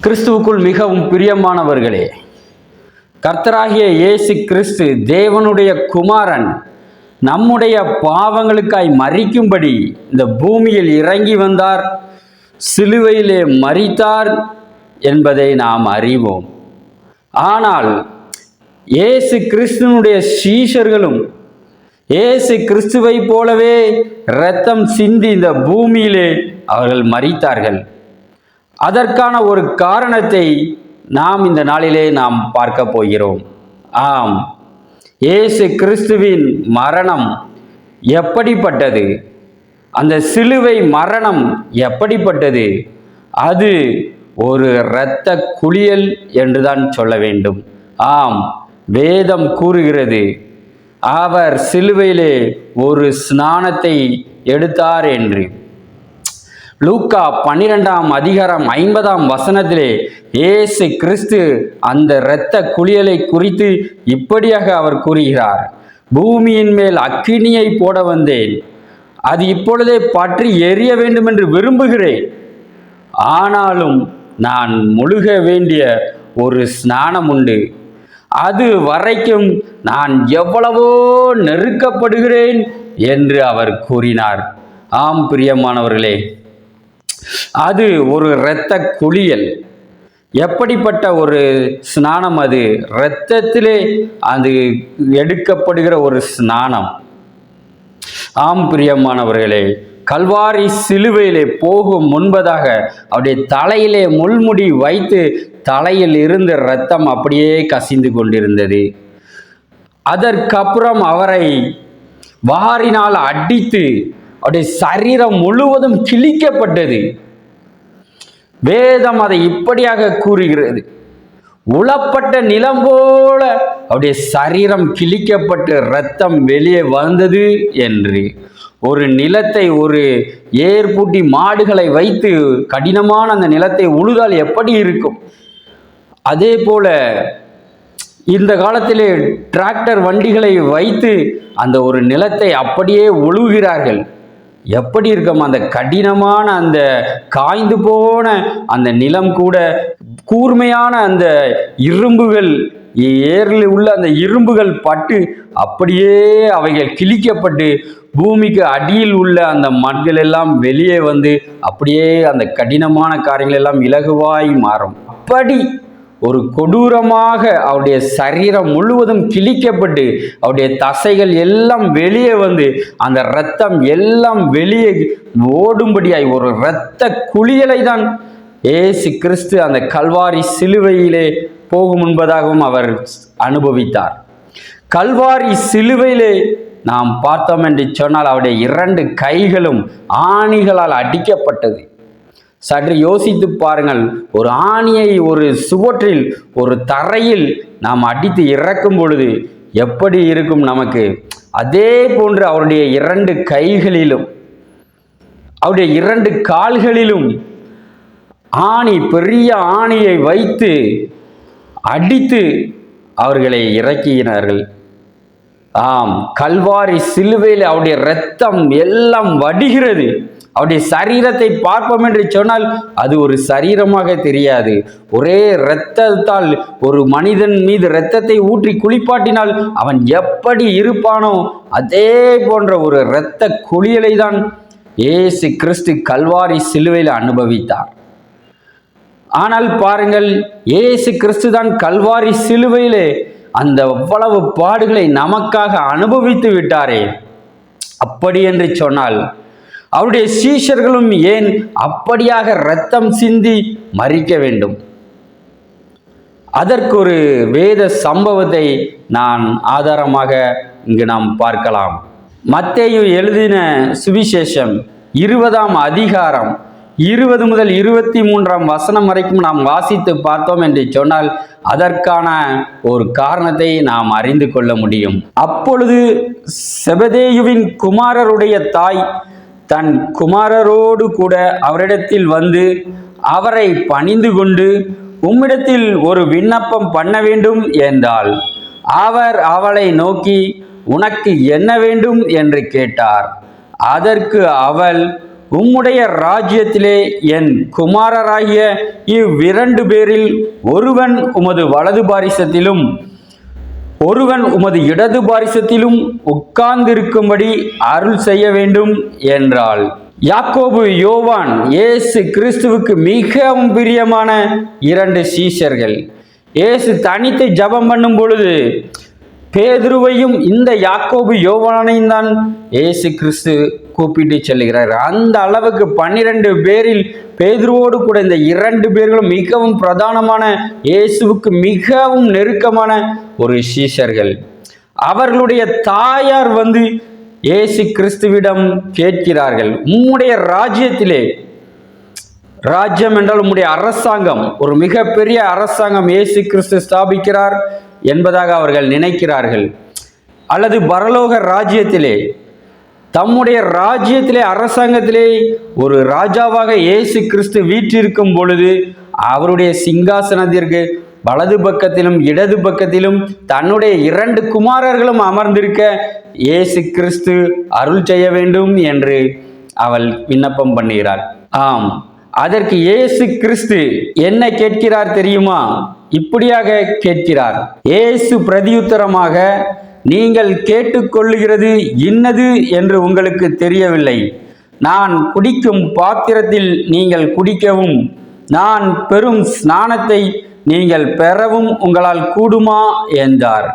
கிறிஸ்துவுக்குள் மிகவும் பிரியமானவர்களே கர்த்தராகிய இயேசு கிறிஸ்து தேவனுடைய குமாரன் நம்முடைய பாவங்களுக்காய் மறிக்கும்படி இந்த பூமியில் இறங்கி வந்தார் சிலுவையிலே மறித்தார் என்பதை நாம் அறிவோம். ஆனால் இயேசு கிறிஸ்துவனுடைய சீஷர்களும் இயேசு கிறிஸ்துவை போலவே இரத்தம் சிந்தி இந்த பூமியிலே அவர்கள் மறித்தார்கள் அதற்கான ஒரு காரணத்தை நாம் இந்த நாளிலே நாம் பார்க்க போகிறோம். ஆம். இயேசு கிறிஸ்துவின் மரணம் எப்படிப்பட்டது? அந்த சிலுவை மரணம் எப்படிப்பட்டது? அது ஒரு இரத்த குளியல் என்றுதான் சொல்ல வேண்டும். ஆம். வேதம் கூறுகிறது அவர் சிலுவையிலே ஒரு ஸ்நானத்தை எடுத்தார் என்று. லூக்கா பன்னிரெண்டாம் அதிகாரம் ஐம்பதாம் வசனத்திலே ஏசு கிறிஸ்து அந்த இரத்த குளியலை குறித்து இப்படியாக அவர் கூறுகிறார். பூமியின் மேல் அக்கினியை போட வந்தேன். அது இப்பொழுதே பற்றி எரிய வேண்டும் என்று விரும்புகிறேன். ஆனாலும் நான் முழுக வேண்டிய ஒரு ஸ்நானம் உண்டு. அது வரைக்கும் நான் எவ்வளவோ நெருக்கப்படுகிறேன் என்று அவர் கூறினார். ஆம் பிரியமானவர்களே அது ஒரு இரத்த குளியல். எப்படிப்பட்ட ஒரு ஸ்நானம் அது? இரத்தத்திலே அது எடுக்கப்படுகிற ஒரு ஸ்நானம். ஆம் பிரியமானவர்களே கல்வாரி சிலுவையிலே போகும் முன்பதாக அவருடைய தலையிலே முள்முடி வைத்து தலையில் இருந்த இரத்தம் அப்படியே கசிந்து கொண்டிருந்தது. அதற்கப்புறம் அவரை வாரினால் அடித்து அவருடைய சரீரம் முழுவதும் கிழிக்கப்பட்டது. வேதம் அதை இப்படியாக கூறுகிறது. உளப்பட்ட நிலம் போல அவருடைய சரீரம் கிழிக்கப்பட்டு ரத்தம் வெளியே வந்தது என்று ஒரு நிலத்தை ஒரு ஏற்பூட்டி மாடுகளை வைத்து கடினமான அந்த நிலத்தை உழுதால் எப்படி இருக்கும்? அதே போல இந்த காலத்திலே டிராக்டர் வண்டிகளை வைத்து அந்த ஒரு நிலத்தை அப்படியே உழுகிறார்கள். எப்படி இருக்கும் அந்த கடினமான அந்த காய்ந்து போன அந்த நிலம் கூட கூர்மையான அந்த இரும்புகள் ஏரில் உள்ள அந்த இரும்புகள் பட்டு அப்படியே அவைகள் கிழிக்கப்பட்டு பூமிக்கு அடியில் உள்ள அந்த மண்கள் எல்லாம் வெளியே வந்து அப்படியே அந்த கடினமான காரியங்கள் எல்லாம் இலகுவாய் மாறும். அப்படி ஒரு கொடூரமாக அவருடைய சரீரம் முழுவதும் கிழிக்கப்பட்டு அவருடைய தசைகள் எல்லாம் வெளியே வந்து அந்த இரத்தம் எல்லாம் வெளியே ஓடும்படியாய் ஒரு இரத்த குளியலை தான் ஏசு கிறிஸ்து அந்த கல்வாரி சிலுவையிலே போகும் என்பதாகவும் அவர் அனுபவித்தார். கல்வாரி சிலுவையிலே நாம் பார்த்தோம் என்று சொன்னால் அவருடைய இரண்டு கைகளும் ஆணிகளால் அடிக்கப்பட்டது. சற்று யோசித்து பாருங்கள். ஒரு ஆணியை ஒரு சுவற்றில் ஒரு தரையில் நாம் அடித்து இறக்கும் பொழுது எப்படி இருக்கும் நமக்கு? அதே போன்று அவருடைய இரண்டு கைகளிலும் அவருடைய இரண்டு கால்களிலும் ஆணி பெரிய ஆணியை வைத்து அடித்து அவர்களை இறக்கினார்கள். ஆம் கல்வாரி சிலுவையில் அவருடைய ரத்தம் எல்லாம் வடிகிறது. அவருடைய சரீரத்தை பார்ப்போம் என்று சொன்னால் அது ஒரு சரீரமாக தெரியாது. ஒரே இரத்தத்தால் ஒரு மனிதன் மீது இரத்தத்தை ஊற்றி குளிப்பாட்டினால் அவன் எப்படி இருப்பானோ அதே போன்ற ஒரு இரத்த குளியலை தான் ஏசு கிறிஸ்து கல்வாரி சிலுவையில் அனுபவித்தார். ஆனால் பாருங்கள் ஏசு கிறிஸ்து தான் கல்வாரி சிலுவையிலே அந்த அவ்வளவு பாடுகளை நமக்காக அனுபவித்து விட்டாரே. அப்படி என்று சொன்னால் அவருடைய சீஷர்களும் ஏன் அப்படியாக இரத்தம் சிந்தி மறிக்க வேண்டும்? அதற்கு ஒரு வேத சம்பவத்தை நான் ஆதாரமாக இங்கு நாம் பார்க்கலாம். மத்தேயு எழுதின சுவிசேஷம் இருபதாம் அதிகாரம் இருபது முதல் இருபத்தி மூன்றாம் வசனம் வரைக்கும் நாம் வாசித்து பார்த்தோம் என்று சொன்னால் அதற்கான ஒரு காரணத்தை நாம் அறிந்து கொள்ள முடியும். அப்பொழுது செபதேயுவின் குமாரருடைய தாய் தன் குமாரரோடு கூட அவரிடத்தில் வந்து அவரை பணிந்து கொண்டு உம்மிடத்தில் ஒரு விண்ணப்பம் பண்ண வேண்டும் என்றாள். அவர் அவளை நோக்கி உனக்கு என்ன வேண்டும்? என்று கேட்டார். அதற்கு அவள் உம்முடைய ராஜ்யத்திலே என் குமாரராகிய இவ்விரண்டு பேரில் ஒருவன் உமது வலது பாரிசத்திலும் ஒருவன் உமது இடது பாரிசத்திலும் உட்கார்ந்திருக்கும்படி அருள் செய்ய வேண்டும் என்றாள். யாக்கோபு யோவான் இயேசு கிறிஸ்துவுக்கு மிகவும் பிரியமான இரண்டு சீஷர்கள். இயேசு தனித்து ஜெபம் பண்ணும் பொழுது பேதுருவையும் இந்த யாக்கோபு யோவானையும் தான் ஏசு கிறிஸ்து கூப்பிட்டு செல்கிறார் அந்த அளவுக்கு பன்னிரண்டு பேரில் பேதுருவோடு கூட இந்த இரண்டு பேர்களும் மிகவும் பிரதானமான இயேசுவுக்கு மிகவும் நெருக்கமான ஒரு சீஷர்கள். அவர்களுடைய தாயார் வந்து இயேசு கிறிஸ்துவிடம் கேட்கிறார்கள் உம்முடைய ராஜ்யத்திலே ராஜ்யம் என்றால் உம்முடைய அரசாங்கம் ஒரு மிகப்பெரிய அரசாங்கம் இயேசு கிறிஸ்து ஸ்தாபிக்கிறார். என்பதாக அவர்கள் நினைக்கிறார்கள். அல்லது பரலோக ராஜ்யத்திலே தம்முடைய ராஜ்யத்திலே அரசாங்கத்திலே ஒரு ராஜாவாக இயேசு கிறிஸ்து வீற்றிருக்கும் பொழுது அவருடைய சிங்காசனத்திற்கு வலது பக்கத்திலும் இடது பக்கத்திலும் தன்னுடைய இரண்டு குமாரர்களும் அமர்ந்திருக்க இயேசு கிறிஸ்து அருள் செய்ய வேண்டும் என்று அவள் விண்ணப்பம் பண்ணுகிறாள். ஆம். அதற்கு இயேசு கிறிஸ்து என்ன கேட்கிறார் தெரியுமா? இப்படியாக கேட்கிறார். இயேசு பிரதியுத்தரமாக நீங்கள் கேட்டுக்கொள்ளுகிறது இன்னது என்று உங்களுக்கு தெரியவில்லை. நான் குடிக்கும் பாத்திரத்தில் நீங்கள் குடிக்கவும் நான் பெறும் ஸ்நானத்தை நீங்கள் பெறவும் உங்களால் கூடுமா? என்றார்.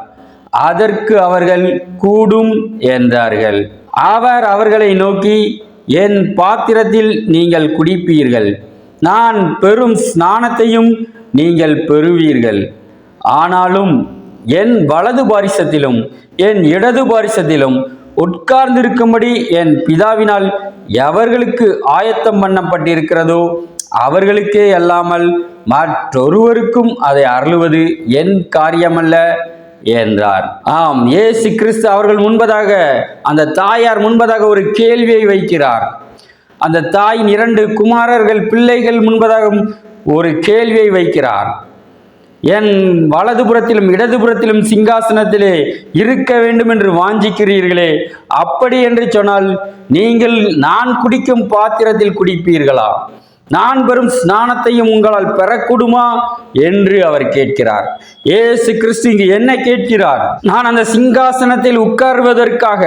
அதற்கு அவர்கள் கூடும் என்றார்கள். அவர் அவர்களை நோக்கி என் பாத்திரத்தில் நீங்கள் குடிப்பீர்கள். நான் பெறும் ஸ்நானத்தையும் நீங்கள் பெறுவீர்கள். ஆனாலும் என் வலது பாரிசத்திலும் என் இடது பாரிசத்திலும் உட்கார்ந்திருக்கும்படி என் பிதாவினால் எவர்களுக்கு ஆயத்தம் பண்ணப்பட்டிருக்கிறதோ அவர்களுக்கே அல்லாமல் மற்றொருவருக்கும் அதை அருளுவது என் காரியமல்ல என்றார். ஆம் ஏசு கிறிஸ்து அவர்கள் முன்பதாக அந்த தாயார் முன்பதாக ஒரு கேள்வியை வைக்கிறார். அந்த தாயின் இரண்டு குமாரர்கள் பிள்ளைகள் முன்பதாக ஒரு கேள்வியை வைக்கிறார். என் வலதுபுறத்திலும் இடதுபுறத்திலும் சிங்காசனத்திலே இருக்க வேண்டும் என்று வாஞ்சிக்கிறீர்களே அப்படி என்று சொன்னால் நீங்கள் நான் குடிக்கும் பாத்திரத்தில் குடிப்பீர்களா? நான் பெறும் ஸ்நானத்தையும் உங்களால் பெறக்கூடுமா? என்று அவர் கேட்கிறார். ஏசு கிறிஸ்து இங்கு என்ன கேட்கிறார்? நான் அந்த சிங்காசனத்தில் உட்கார்வதற்காக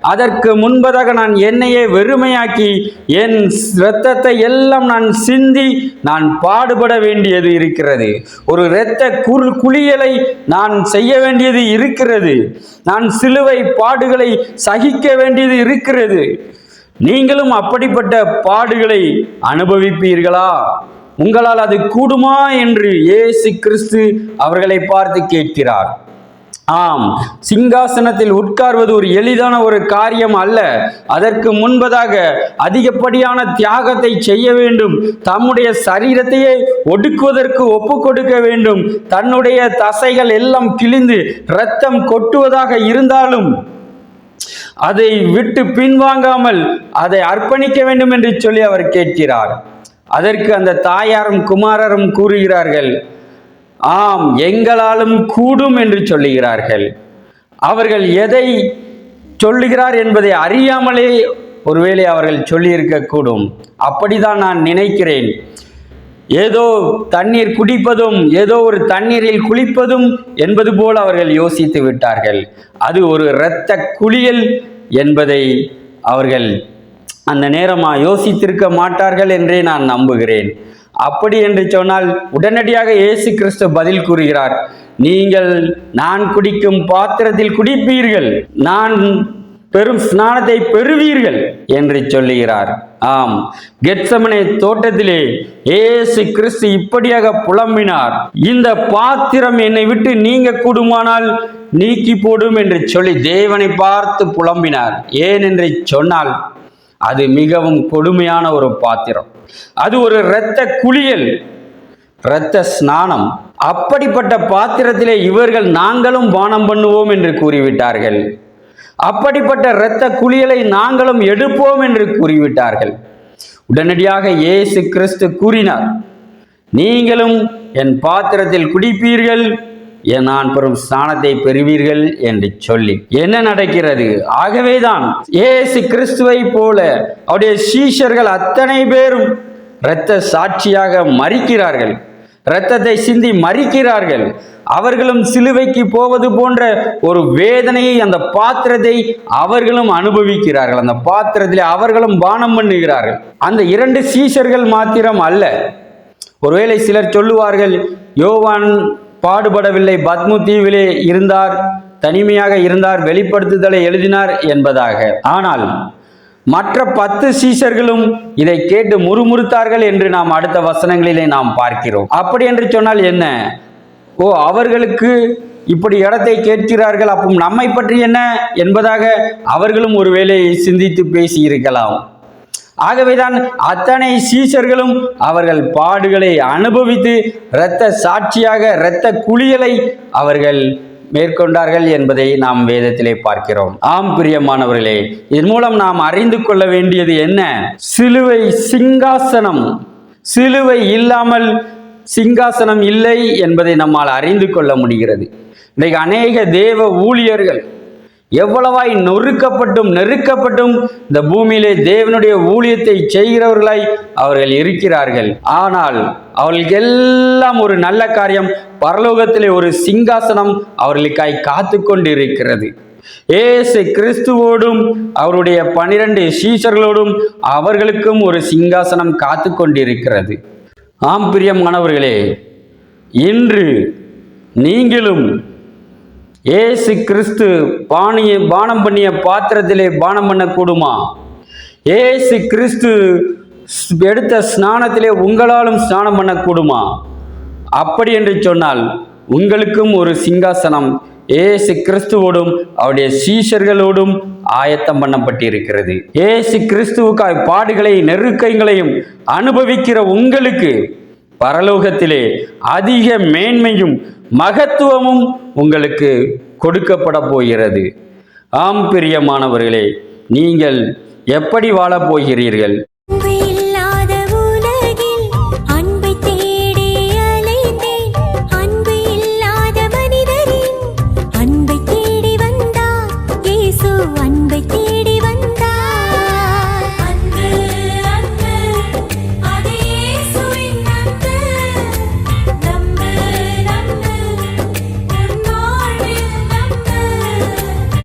அதற்கு முன்பதாக நான் என்னையே வெறுமையாக்கி என் இரத்தத்தை எல்லாம் நான் சிந்தி நான் பாடுபட வேண்டியது இருக்கிறது. ஒரு இரத்த குரு குளியலை நான் செய்ய வேண்டியது இருக்கிறது. நான் சிலுவை பாடுகளை சகிக்க வேண்டியது இருக்கிறது. நீங்களும் அப்படிப்பட்ட பாடுகளை அனுபவிப்பீர்களா? உங்களால் அது கூடுமா என்று ஏசு கிறிஸ்து அவர்களை பார்த்து கேட்கிறார். ஆம் சிங்காசனத்தில் உட்கார்வது ஒரு எளிதான ஒரு காரியம் அல்ல. அதற்கு முன்பதாக அதிகப்படியான தியாகத்தை செய்ய வேண்டும். தம்முடைய சரீரத்தையே ஒடுக்குவதற்கு ஒப்பு கொடுக்க வேண்டும். தன்னுடைய தசைகள் எல்லாம் கிழிந்து இரத்தம் கொட்டுவதாக இருந்தாலும் அதை விட்டு பின்வாங்காமல் அதை அர்ப்பணிக்க வேண்டும் என்று சொல்லி அவர் கேட்கிறார். அதற்கு அந்த தாயாரும் குமாரரும் கூறுகிறார்கள் ஆம் எங்களாலும் கூடும் என்று சொல்லுகிறார்கள். அவர்கள் எதை சொல்லுகிறார் என்பதை அறியாமலே ஒருவேளை அவர்கள் சொல்லியிருக்கக்கூடும் அப்படிதான் நான் நினைக்கிறேன். ஏதோ தண்ணீர் குடிப்பதும் ஏதோ ஒரு தண்ணீரில் குளிப்பதும் என்பது போல் அவர்கள் யோசித்து விட்டார்கள். அது ஒரு இரத்த குளியல் என்பதை அவர்கள் அந்த நேரமாக யோசித்திருக்க மாட்டார்கள் என்றே நான் நம்புகிறேன். அப்படி என்று சொன்னால் உடனடியாக இயேசு கிறிஸ்து பதில் கூறுகிறார் நீங்கள் நான் குடிக்கும் பாத்திரத்தில் குடிப்பீர்கள் நான் பெரும் ஸ்நானத்தை பெறுவீர்கள் என்று சொல்லுகிறார். ஆம். கெட்சமனை தோட்டத்திலே ஏசு கிறிஸ்து இப்படியாக புலம்பினார். இந்த பாத்திரம் என்னை விட்டு நீங்க கூடுமானால் நீக்கி போடும் என்று சொல்லி தேவனை பார்த்து புலம்பினார். ஏன் என்று சொன்னால் அது மிகவும் கொடுமையான ஒரு பாத்திரம். அது ஒரு இரத்த குளியல் இரத்த ஸ்நானம். அப்படிப்பட்ட பாத்திரத்திலே இவர்கள் நாங்களும் பானம் பண்ணுவோம் என்று கூறிவிட்டார்கள். அப்படிப்பட்ட இரத்த குளியலை நாங்களும் எடுப்போம் என்று கூறிவிட்டார்கள். உடனடியாக இயேசு கிறிஸ்து கூறினார் நீங்களும் என் பாத்திரத்தில் குடிப்பீர்கள் என் நான் பெறும் ஸ்நானத்தை பெறுவீர்கள் என்று சொல்லி. என்ன நடக்கிறது? ஆகவேதான் ஏசு கிறிஸ்துவை போல அவருடைய சீஷர்கள் அத்தனை பேரும் இரத்த சாட்சியாக மறிக்கிறார்கள் இரத்தத்தை சிந்தி மறிக்கிறார்கள் அவர்களும் சிலுவைக்கு போவது போன்ற ஒரு வேதனையை அந்த பாத்திரத்தை அவர்களும் அனுபவிக்கிறார்கள். அந்த பாத்திரத்தில் அவர்களும் பானம் பண்ணுகிறார்கள். அந்த இரண்டு சீஷர்கள் மாத்திரம் அல்ல. ஒருவேளை சிலர் சொல்லுவார்கள் யோவான் பாடுபடவில்லை பத்மு தீவிலே இருந்தார் தனிமையாக இருந்தார் வெளிப்படுத்துதலை எழுதினார் என்பதாக. ஆனால் மற்ற பத்து சீஷர்களும் இதை கேட்டு முறுமுறுத்தார்கள் என்று நாம் அடுத்த வசனங்களிலே நாம் பார்க்கிறோம். அப்படி என்று சொன்னால் என்ன? ஓ அவர்களுக்கு இப்படி இடத்தை கேட்கிறார்கள் அப்போ நம்மை பற்றி என்ன என்பதாக அவர்களும் ஒருவேளை சிந்தித்து பேசி இருக்கலாம். ஆகவேதான் அத்தனை சீசர்களும் அவர்கள் பாடுகளை அனுபவித்து இரத்த சாட்சியாக இரத்த குளியலை அவர்கள் மேற்கொண்டார்கள் என்பதை நாம் வேதத்திலே பார்க்கிறோம். ஆம் பிரியமானவர்களே இதன் மூலம் நாம் அறிந்து கொள்ள வேண்டியது என்ன? சிலுவை சிங்காசனம். சிலுவை இல்லாமல் சிங்காசனம் இல்லை என்பதை நம்மால் அறிந்து கொள்ள முடிகிறது. இன்றைக்கு அநேக தேவ ஊழியர்கள் எவ்வளவாய் நொறுக்கப்பட்டும் நெருக்கப்பட்டும் இந்த பூமியிலே தேவனுடைய ஊழியத்தை செய்கிறவர்களாய் அவர்கள் இருக்கிறார்கள். ஆனால் அவர்களுக்கு எல்லாம் ஒரு நல்ல காரியம் பரலோகத்திலே ஒரு சிங்காசனம் அவர்களுக்காய் காத்து கொண்டிருக்கிறது ஏசு கிறிஸ்துவோடும் அவருடைய பனிரெண்டு சீஷர்களோடும் அவர்களுக்கும் ஒரு சிங்காசனம் காத்து கொண்டிருக்கிறது ஆம் பிரியமானவர்களே இன்று நீங்களும் ஏசு கிறிஸ்து பானிய பானம் பண்ணிய பாத்திரத்திலே பானம் பண்ணக்கூடுமா? ஏசு கிறிஸ்து எடுத்த ஸ்நானத்திலே உங்களாலும் ஸ்நானம் பண்ணக்கூடுமா? அப்படி என்று சொன்னால் உங்களுக்கும் ஒரு சிங்காசனம் ஏசு கிறிஸ்துவோடும் அவருடைய சீஷர்களோடும் ஆயத்தம் பண்ணப்பட்டிருக்கிறது. ஏசு கிறிஸ்துவுக்காய் பாடுகளை நெருக்கங்களையும் அனுபவிக்கிற உங்களுக்கு பரலோகத்திலே அதிக மேன்மையும் மகத்துவமும் உங்களுக்கு கொடுக்கப்பட போகிறது. ஆம் பிரியமானவர்களே நீங்கள் எப்படி வாழப் போகிறீர்கள்?